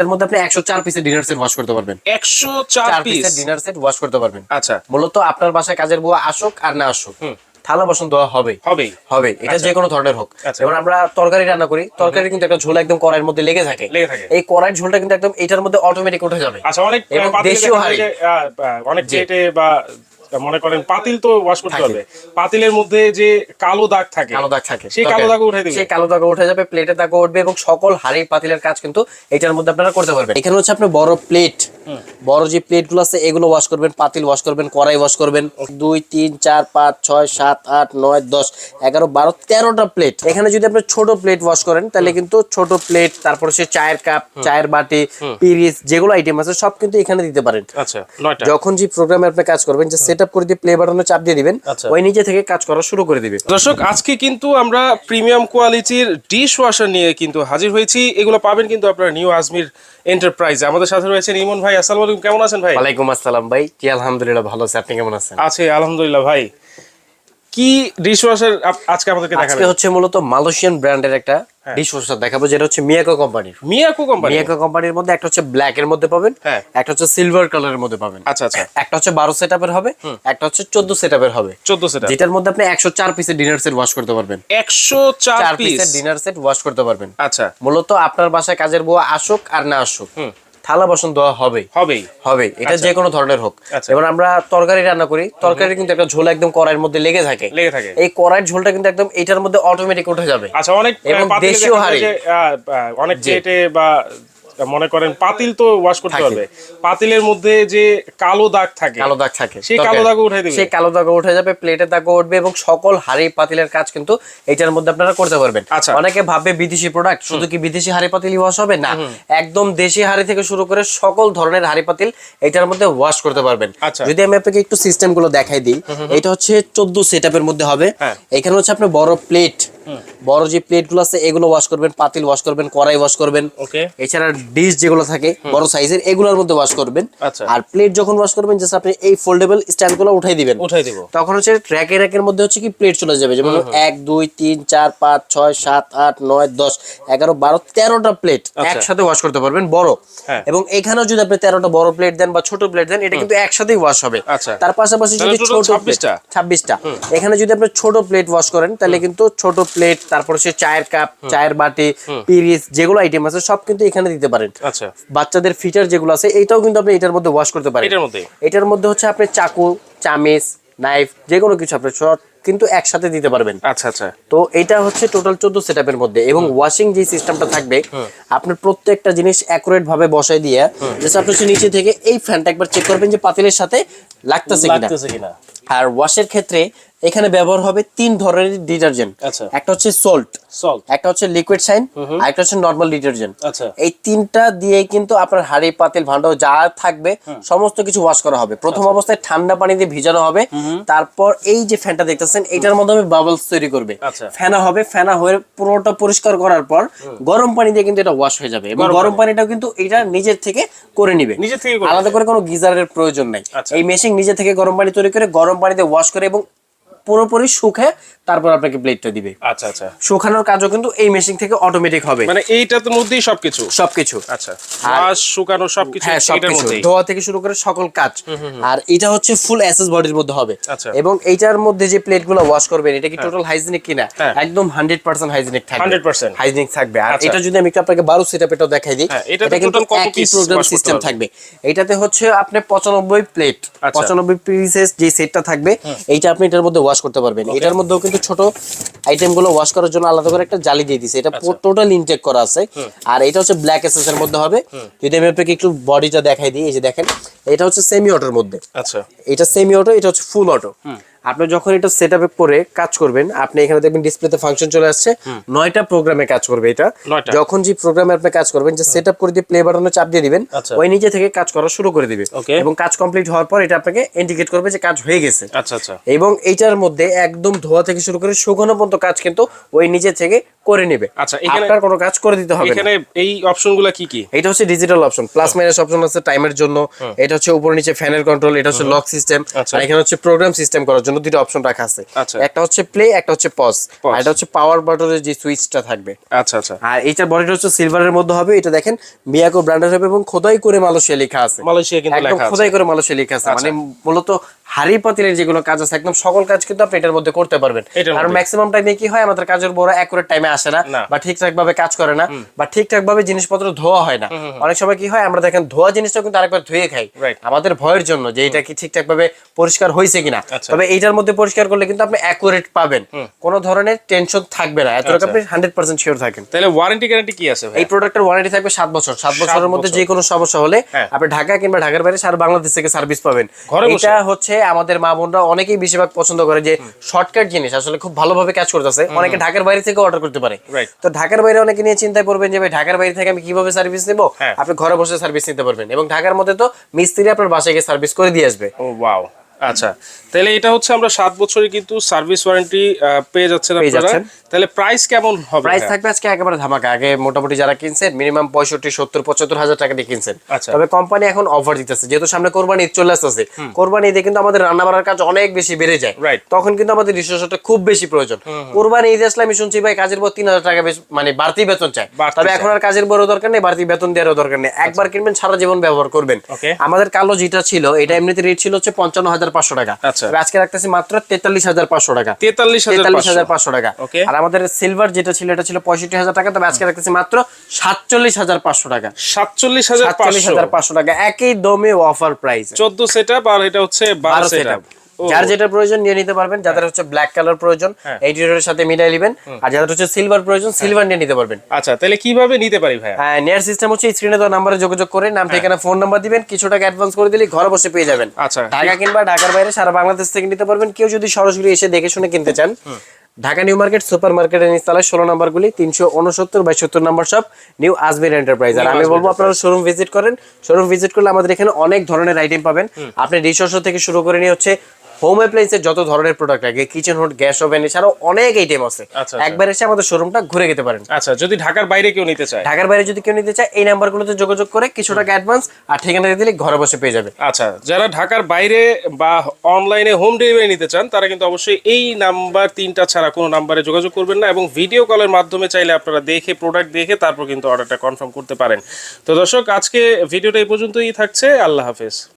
এর মধ্যে আপনি একশো চার পিসের ডিনার সেট ওয়াশ করতে পারবেন। একশো চার পিসের ডিনার সেট ওয়াশ করতে পারবেন। আচ্ছা। মূলত আপনার বাসায় কাজের বুয়া আসুক আর না আসুক থালা বাসন দেওয়া হবে হবেই। হবে এটা যে কোনো ধরনের হোক। আচ্ছা। যেমন আমরা তরকারি রান্না করি। তরকারি কিন্তু একটা ঝোল একদম কড়াইয়ের মধ্যে লেগে থাকে। এই কড়াইয়ের ঝোলটা কিন্তু একদম এটার মধ্যে অটোমেটিক উঠে যাবে। আচ্ছা অনেক দেশীয় হাঁড়ি। অনেক। বা মনে করেন পাতিল তো ওয়াশ করতে হবে। পাতিলের মধ্যে যে কালো দাগ থাকে কালো দাগ থাকে সেই কালো দাগ উঠে দিবে। সেই কালো দাগ উঠে যাবে প্লেটের দাগ উঠবে এবং সকল হাড়ি পাতিলের কাজ কিন্তু এটার মধ্যে আপনারা করতে পারবেন। এখানে হচ্ছে আপনার বড় প্লেট বড় যে প্লেটগুলো আছে এগুলো ওয়াশ করবেন পাতিল ওয়াশ করবেন কড়াই ওয়াশ করবেন। দুই তিন চার পাঁচ ছয় সাত আট নয় দশ এগারো বারো তেরোটা প্লেট এখানে যদি আপনি ছোট প্লেট ওয়াশ করেন তাহলে কিন্তু ছোট প্লেট তারপর সে চায়ের কাপ চায়ের বাটি পিরিস যেগুলো আইটেম আছে সব কিন্তু এখানে দিতে পারেন। আচ্ছা যখন যে প্রোগ্রামে আপনি কাজ করবেন যে সেট আপ করে দিয়ে প্লে বাটনে চাপ দিয়ে দিবেন আচ্ছা। ওই নিজে থেকে কাজ করা শুরু করে দিবে। দর্শক আজকে কিন্তু আমরা প্রিমিয়াম কোয়ালিটির ডিশ ওয়াশার নিয়ে কিন্তু হাজির হয়েছি। এগুলো পাবেন কিন্তু আপনারা নিউ আজমির এন্টারপ্রাইজে আমাদের সাথে রয়েছেন ইমন ভাই আসসালামু আলাইকুম। কেমন আছেন ভাই? ওয়ালাইকুম আসসালাম ভাই। জি আলহামদুলিল্লাহ ভালো আছে। আপনি কেমন আছেন? আছে আলহামদুলিল্লাহ ভাই। কি ডিশ ওয়াশার আজকে আমাদেরকে দেখাবেন? আজকে হচ্ছে মূলত মালয়েশিয়ান ব্র্যান্ডের একটা হ্যাঁ। ডিশ ওয়াশার দেখাবো যেটা হচ্ছে মিয়াকো কোম্পানির। মিয়াকো কোম্পানি মিয়াকো কোম্পানির মধ্যে একটা হচ্ছে ব্ল্যাক এর মধ্যে পাবেন হ্যাঁ। একটা হচ্ছে সিলভার কালারের মধ্যে পাবেন। আচ্ছা আচ্ছা। একটা হচ্ছে বারো সেটআপের হবে একটা হচ্ছে চোদ্দ সেটআপের হবে। চোদ্দ সেটা যেটার মধ্যে আপনি একশো চার পিসের ডিনার সেট ওয়াশ করতে পারবেন। একশো চার চার পিস পিসের ডিনার সেট ওয়াশ করতে পারবেন। আচ্ছা। মূলত আপনার বাসায় কাজের বউ আসুক আর না আসুক। হুম। থালা বাসন দেওয়া হবে হবেই। হবে এটা যে কোনো ধরনের হোক। আচ্ছা। এবার আমরা তরকারি রান্না করি। তরকারি কিন্তু একটা ঝোল একদম কড়াইয়ের মধ্যে লেগে থাকে। লেগে থাকে। এই কড়াইয়ের ঝোলটা কিন্তু একদম এটার মধ্যে অটোমেটিক উঠে যাবে। আচ্ছা অনেক এবং দেশীয় হাঁড়ি। আহ, অনেক চেটে বা মনে করেন পাতিল তো ওয়াশ করতে। হবে। পাতিলের মধ্যে যে কালো দাগ থাকে কালো দাগ থাকে সেই কালো দাগ উঠে দিবে। সেই কালো দাগ উঠে যাবে প্লেটের দাগ উঠবে এবং সকল হাড়ি পাতিলের কাজ কিন্তু এটার মধ্যে আপনারা করতে পারবেন। আচ্ছা। অনেকে ভাববে বিদেশি প্রোডাক্ট শুধু কি বিদেশি হাড়ি পাতিল ওয়াশ হবে? না। একদম দেশি হাড়ি থেকে শুরু করে সকল ধরনের হাড়ি পাতিল এটার মধ্যে ওয়াশ করতে পারবেন। আচ্ছা। যদি আমি আপনাকে একটু সিস্টেমগুলো দেখাই দিই এটা হচ্ছে চোদ্দ সেটআপের মধ্যে হবে। হ্যাঁ। এখানে হচ্ছে আপনার বড় প্লেট বড় যে প্লেটগুলো আছে এগুলো ওয়াশ করবেন পাতিল ওয়াশ করবেন কড়াই ওয়াশ করবেন। এছাড়া ডিশ যেগুলো থাকে বড় সাইজের এগুলোর মধ্যে ওয়াশ করবেন। আচ্ছা। আর প্লেট যখন ওয়াশ করবেন জাস্ট আপনি এই ফোল্ডেবল স্ট্যান্ডগুলো উঠাই দিবেন। উঠাই দিব। তখন হচ্ছে ট্র্যাকে র্যাকের মধ্যে হচ্ছে কি প্লেট চলে যাবে। যেমন এক দুই তিন চার পাঁচ ছয় সাত আট নয় দশ এগারো বারো তেরোটা প্লেট আচ্ছা। একসাথে ওয়াশ করতে পারবেন বড়। হ্যাঁ। এবং এখানেও যদি আপনি তেরোটা বড় প্লেট দেন বা ছোট প্লেট দেন এটা কিন্তু একসাথেই ওয়াশ হবে। আচ্ছা। তার পাশাপাশি যদি ছোট 26টা? ছাব্বিশটা। এখানে যদি আপনি ছোট প্লেট ওয়াশ করেন তাহলে কিন্তু ছোট প্লেট তারপর সে চায়ের কাপ চায়ের বাটি পিরিস যেগুলো আইটেম আছে সব কিন্তু এখানে দিতে পারেন। আচ্ছা। বাচ্চাদের ফিচার যেগুলো আছে এইটাও কিন্তু আপনি এটার মধ্যে ওয়াশ করতে পারেন। এটার মধ্যে? এটার মধ্যে হচ্ছে আপনি চাকু চামিচ নাইফ যে কোনো কিছু আপনি সব কিন্তু একসাথে দিতে পারবেন। আচ্ছা আচ্ছা। তো এটা হচ্ছে টোটাল চোদ্দ সেট সেটআপের মধ্যে এবং ওয়াশিং যে সিস্টেমটা থাকবে আপনার প্রত্যেকটা জিনিস অ্যাকুরেট ভাবে বসাই দিয়ে জাস্ট আপনি হচ্ছে নিচে থেকে এই ফ্যানটা একবার চেক করবেন যে পাতিলের সাথে লাগতেছে কিনা। আর ওয়াশের ক্ষেত্রে এখানে ব্যবহার হবে তিন ধরনের ডিটারজেন্ট। আচ্ছা। একটা হচ্ছে সল্ট সল্ট একটা হচ্ছে লিকুইড সাইন আর একটা হচ্ছে নর্মাল ডিটারজেন্ট আচ্ছা। এই তিনটা দিয়ে কিন্তু আপনার হাড়ি পাতিল ভান্ডা যা থাকবে সমস্ত কিছু ওয়াশ করা হবে। প্রথম আচ্ছা। অবস্থায় ঠান্ডা পানি দিয়ে ভিজানো হবে। তারপর এই যে ফ্যানটা দেখতেছেন এটার মাধ্যমে বাবলস তৈরি করবে। আচ্ছা। ফেনা হবে ফেনা হয়ে পুরোটা পরিষ্কার করার পর গরম পানি দিয়ে কিন্তু এটা ওয়াশ হয়ে যাবে। এবং গরম পানিটাও কিন্তু এটা নিজের থেকে করে নিবে। নিজে থেকে আলাদা করে কোনো গিজারের প্রয়োজন নাই। আচ্ছা। এই মেশিন নিজে থেকে গরম পানি তৈরি করে গরম পানিতে ওয়াশ করে এবং পুরোপুরি শুকে তারপর আপনাকে প্লেটটা দিবে। আচ্ছা আচ্ছা। শুকানোর কাজও কিন্তু এই মেশিন থেকে অটোমেটিক হবে। মানে এইটার মধ্যেই সবকিছু? সবকিছু। আচ্ছা। ওয়াশ শুকানো সবকিছু হ্যাঁ সবকিছু। মধ্যেই? ধোয়া থেকে শুরু করে সকল কাজ। আর এটা হচ্ছে ফুল অ্যাসেস বডির মধ্যে হবে। আচ্ছা। এবং এইটার মধ্যে যে প্লেটগুলো ওয়াশ করবেন এটা কি টোটাল হাইজিনিক কিনা? হ্যাঁ। একদম হান্ড্রেড পার্সেন্ট হাইজিনিক থাকবে। 100% হাইজিনিক থাকবে। আর আচ্ছা। এটা যদি আমি একটু আপনাকে বারো সেট এটাও দেখাই দিই হ্যাঁ, এটা কিন্তু কত piece প্রোগ্রাম সিস্টেম থাকবে। এটাতে হচ্ছে আপনি পঁচানব্বই প্লেট আচ্ছা। পঁচানব্বই পিসেস যে সেটটা থাকবে এইটা আপনি এটার মধ্যে ওয়াশ করতে পারবেন। এটার মধ্যেও কিন্তু ছোট আইটেমগুলো ওয়াশ করার জন্য আলাদা করে একটা জালি দিয়ে দিছে। এটা আচ্ছা। টোটাল ইনটেক করা আছে। আর এটা হচ্ছে ব্ল্যাক এসেস এর মধ্যে হবে। যদি আমি আপনাকে একটু বডিটা দেখাই দিই এই যে দেখেন এটা হচ্ছে সেমি অটোর মধ্যে। আচ্ছা। এটা সেমি অটো এটা হচ্ছে ফুল অটো আপনি যখন এটা সেট আপে করে কাজ করবেন আপনি এখানে দেখবেন ডিসপ্লেতে ফাংশন চলে আসছে। নয়টা প্রোগ্রামে কাজ করবে এটা। যখন যে প্রোগ্রামে আপনি কাজ করবেন যে সেট আপ করে দিয়ে প্লে বাটনে চাপ দিয়ে দিবেন আচ্ছা। ওই নিজে থেকে কাজ করা শুরু করে দিবে। এবং কাজ কমপ্লিট হওয়ার পর এটা আপনাকে ইন্ডিকেট করবে যে কাজ হয়ে গেছে। আচ্ছা আচ্ছা। এবং এইটার মধ্যে একদম ধোয়া থেকে শুরু করে শুকানো পর্যন্ত কাজ কিন্তু ওই নিজে থেকে করে নেবে। আচ্ছা, আপনার কোনো কাজ করে দিতে হবে এখানে এই অপশনগুলো কি কি? এটা হচ্ছে digital option plus minus option আছে টাইমের জন্য। এটা হচ্ছে উপর নিচে ফ্যানের কন্ট্রোল এটা হচ্ছে লক সিস্টেম আচ্ছা। আর এখানে হচ্ছে প্রোগ্রাম সিস্টেম করার জন্য। দুটো অপশন রাখা আছে। আচ্ছা। একটা হচ্ছে প্লে একটা হচ্ছে পজ আর এটা হচ্ছে পাওয়ার বাটনের যে সুইচটা থাকবে। আচ্ছা আচ্ছা। আর এইটার বডিটা হচ্ছে সিলভারের মধ্যে হবে। এটা দেখেন মিয়াকো ব্র্যান্ডের হবে এবং খোদাই করে মালয়েশিয়া লেখা আছে। মালয়েশিয়া কিন্তু লেখা আছে। আচ্ছা। খোদাই করে মালয়েশিয়া লেখা আছে। মানে মূলত হাড়ি পাতিলের যেগুলো কাজ আছে একদম সকল কাজ কিন্তু আপনি এটার মধ্যে করতে পারবেন। মধ্যে। ম্যাক্সিমাম টাইমে কি হয় আমাদের কাজের বড় অ্যাকুরেট টাইমে আসে না। বা ঠিকঠাক ভাবে কাজ করে না বা ঠিকঠাক ভাবে জিনিসপত্র ধোয়া হয় না। অনেক সময় কি হয় আমরা দেখেন ধোয়া জিনিসটা কিন্তু আরেকবার ধুয়ে খাই। আমাদের ভয়ের জন্য যে এটা কি ঠিকঠাক ভাবে পরিষ্কার হয়েছে কিনা। আচ্ছা। তবে এইটার মধ্যে পরিষ্কার করলে কিন্তু আপনি অ্যাকুরেট পাবেন। কোনো ধরনের টেনশন থাকবে না। এতটুকু আচ্ছা। আপনি হান্ড্রেড পার্সেন্ট শিওর থাকেন। তাহলে ওয়ারেন্টি গ্যারান্টি কি আছে এই প্রোডাক্টের ওয়ারেন্টি থাকবে সাত বছর। সাত বছরের মধ্যে যে কোনো সমস্যা হলে হ্যাঁ। আপনি ঢাকা কিংবা ঢাকার বাইরে সারা বাংলাদেশ থেকে সার্ভিস পাবেন। এটা হচ্ছে আমাদের মা বোনরা অনেকেই বেশিরভাগ পছন্দ করে যে শর্টকাট জিনিস। আসলে খুব ভালোভাবে কাজ করতেছে। অনেকে ঢাকার বাইরে থেকে অর্ডার করতে পারে। তো ঢাকার বাইরে অনেকে নিয়ে চিন্তায় পড়বেন যে ভাই ঢাকার বাইরে থেকে আমি কীভাবে সার্ভিস নেব? হ্যাঁ। আপনি ঘরে বসে সার্ভিস নিতে পারবেন। এবং ঢাকার মধ্যে তো মিস্ত্রি আপনার বাসায় গিয়ে সার্ভিস করে দিয়ে আসবে। ও ওয়াও আচ্ছা তাহলে এটা হচ্ছে আমরা সাত বছরের কিন্তু সার্ভিস ওয়ারেন্টি পেয়ে যাচ্ছেন আপনারা। তাহলে প্রাইস কেমন হবে প্রাইস থাকবে আজকে একেবারে ধামাকা। আগে মোটামুটি যারা কিনছেন মিনিমাম পঁয়ষট্টি সত্তর পঁচাত্তর হাজার টাকা দিয়ে কিনছেন। আচ্ছা। তবে কোম্পানি এখন অফার দিতেছে। যেহেতু সামনে কোরবানি ঈদ চলে আসতেছে কোরবানি ঈদে কিন্তু আমাদের রান্না বাড়ার কাজ অনেক বেশি বেড়ে যায়। তখন কিন্তু আমাদের রিসোর্সটা খুব বেশি প্রয়োজন। কোরবানি ঈদে আসলে আমি শুনছি ভাই কাজের পর তিন হাজার টাকা বেশ- মানে বাড়তি বেতন বাড়তি তবে এখন আর কাজের বড় দরকার নেই বাড়তি বেতন দেওয়ারও দরকার নেই। একবার কিনবেন সারা জীবন ব্যবহার করবেন। আমাদের কালো যেটা ছিল এটা এমনিতে রেট ছিল হচ্ছে পঞ্চান্ন হাজার পাঁচশো টাকা। আচ্ছা। আজকে রাখতেছি মাত্র তেতাল্লিশ হাজার পাঁচশো টাকা। তেতাল্লিশ হাজার তেতাল্লিশ হাজার পাঁচশো টাকা। আর আমাদের সিলভার যেটা ছিল এটা ছিল পঁয়ষট্টি হাজার টাকা। তবে আজকে রাখতেছি মাত্র সাতচল্লিশ হাজার পাঁচশো টাকা। সাতচল্লিশ হাজার পাঁচশো। হাজার টাকা। একই দমে অফার প্রাইস চোদ্দ সেট আপ আর এটা হচ্ছে বারো সেট সেট যার যেটা প্রয়োজন নিয়ে নিতে পারবেন যাদের হচ্ছে ব্ল্যাক কালার প্রয়োজন হ্যাঁ। এই সাথে মিলাই নেবেন। আর যাদের হচ্ছে সিলভার প্রয়োজন সিলভার নিয়ে নিতে পারবেন। আচ্ছা তাহলে কীভাবে নিতে পারি ভাইয়া? হ্যাঁ নেয়ার সিস্টেম হচ্ছে স্ক্রিনে দেওয়া নাম্বারে যোগাযোগ করে নাম ঠিকানা ফোন নাম্বার দিবেন কিছু টাকা অ্যাডভান্স করে দিলে ঘরে বসে পেয়ে যাবেন। আচ্ছা। ঢাকা কিংবা ঢাকার বাইরে সারা বাংলাদেশ থেকে নিতে পারবেন। কেউ যদি সরাসরি এসে দেখে শুনে কিনতে চান ঢাকা নিউ মার্কেট সুপার মার্কেটের নিচতলায় ষোলো নাম্বারগুলি তিনশো উনসত্তর বাই সত্তর নাম্বার সব নিউ আজমের এন্টারপ্রাইজ আর আমি বলব আপনারা শোরুম ভিজিট করেন। শোরুম ভিজিট করলে আমাদের এখানে অনেক ধরনের আইটেম পাবেন। আপনি রিসোর্স থেকে শুরু করে নিয়ে হচ্ছে হোম অ্যাপ্লায়েন্সের যত ধরনের প্রোডাক্ট লাগে কিচেন হুড গ্যাস ওভেন এছাড়াও অনেক আইটেম আছে। আচ্ছা। একবার এসে আমাদের শোরুমটা ঘুরে যেতে পারেন। আচ্ছা যদি ঢাকার বাইরে কেউ নিতে চায়? ঢাকার বাইরে যদি কেউ নিতে চায় এই নাম্বারগুলোতে যোগাযোগ করে কিছু টাকা অ্যাডভান্স আর ঠিকানা দিয়ে দিলে ঘরে বসে পেয়ে যাবে। আচ্ছা যারা ঢাকার বাইরে বা অনলাইনে হোম ডেলিভারি নিতে চান তারা কিন্তু অবশ্যই এই নাম্বার তিনটা ছাড়া কোনো নাম্বারে যোগাযোগ করবেন না এবং ভিডিও কলের মাধ্যমে চাইলে আপনারা দেখে প্রোডাক্ট দেখে তারপর কিন্তু অর্ডারটা কনফার্ম করতে পারেন। তো দর্শক আজকে ভিডিওটা এই পর্যন্তই থাকছে। আল্লাহ হাফেজ।